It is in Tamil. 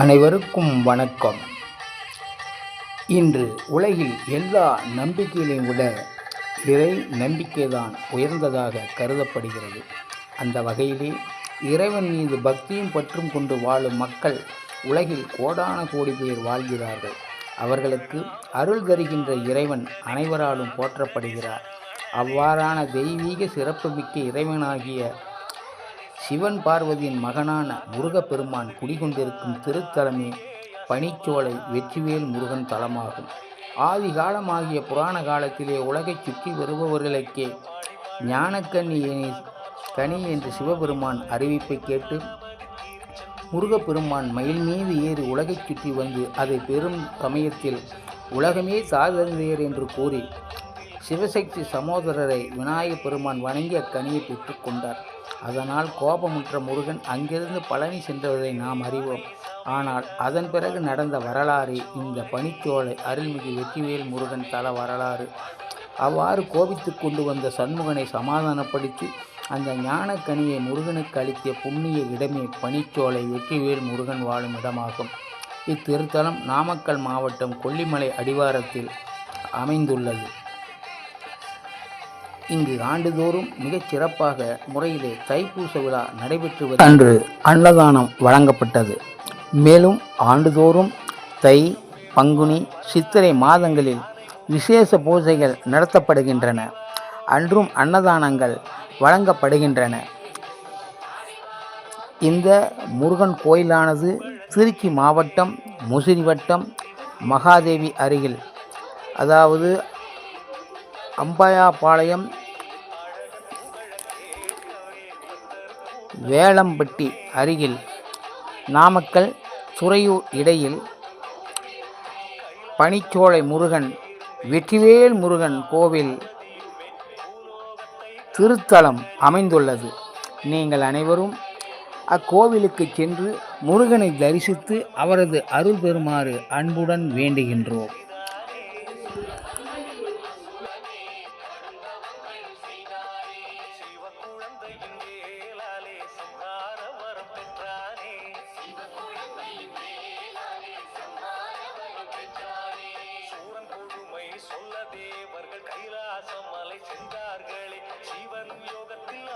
அனைவருக்கும் வணக்கம். இன்று உலகில் எல்லா நம்பிக்கைகளையும் விட இறை நம்பிக்கைதான் உயர்ந்ததாக கருதப்படுகிறது. அந்த வகையிலே இறைவன் மீது பக்தியும் பற்றும் கொண்டு வாழும் மக்கள் உலகில் கோடான கோடி பேர் வாழ்கிறார்கள். அவர்களுக்கு அருள் தருகின்ற இறைவன் அனைவராலும் போற்றப்படுகிறார். அவ்வாறான தெய்வீக சிறப்புமிக்க இறைவனாகிய சிவன் பார்வதியின் மகனான முருகப்பெருமான் குடிகொண்டிருக்கும் திருத்தலமே பனிச்சோலை வெற்றிவேல் முருகன் தலமாகும். ஆதி காலமாகிய புராண காலத்திலே உலகைச் சுற்றி வருபவர்களுக்கே ஞானக்கண்ணி கனி என்று சிவபெருமான் அறிவிப்பை கேட்டு முருகப்பெருமான் மயில் மீது ஏறி உலகைச் சுற்றி வந்து அதை பெரும் சமயத்தில் உலகமே சாதந்தேர் என்று கூறி சிவசக்தி சமோதரரை விநாயகப் பெருமான் வணங்கி அக்கனியை பெற்றுக்கொண்டார் அதனால் கோபமுற்ற முருகன் அங்கிருந்து பழனி சென்றதை நாம் அறிவோம். ஆனால் அதன் பிறகு நடந்த வரலாறு இந்த பனிச்சோலை அருள்மிகு வெற்றிவேல் முருகன் தல வரலாறு அவ்வாறு கோபித்து கொண்டு வந்த சண்முகனை சமாதானப்படுத்தி அந்த ஞானக்கனியை முருகனுக்கு அளித்த புண்ணிய இடமே பனிச்சோலை வெற்றிவேல் முருகன் வாழும் இடமாகும். இத்திருத்தலம் நாமக்கல் மாவட்டம் கொல்லிமலை அடிவாரத்தில் அமைந்துள்ளது. இங்கு ஆண்டுதோறும் மிகச் சிறப்பாக முறையிலே தைப்பூச விழா நடைபெற்று அன்று அன்னதானம் வழங்கப்பட்டது. மேலும் ஆண்டுதோறும் தை பங்குனி சித்திரை மாதங்களில் விசேஷ பூஜைகள் நடத்தப்படுகின்றன. அன்றும் அன்னதானங்கள் வழங்கப்படுகின்றன. இந்த முருகன் கோயிலானது திருச்சி மாவட்டம் முசிறி வட்டம் மகாதேவி அருகில் அதாவது அம்பாயாபாளையம் வேளம்பட்டி அருகில் நாமக்கல் துறையூர் இடையில் பனிச்சோலை முருகன் வெற்றிவேல் முருகன் கோவில் திருத்தலம் அமைந்துள்ளது. நீங்கள் அனைவரும் அக்கோவிலுக்கு சென்று முருகனை தரிசித்து அவரது அருள் பெறுமாறு அன்புடன் வேண்டுகின்றோம். சொல்ல தேவர்கள் கைலாசம் மலை சென்றார்களே. சிவன் யோகத்தில்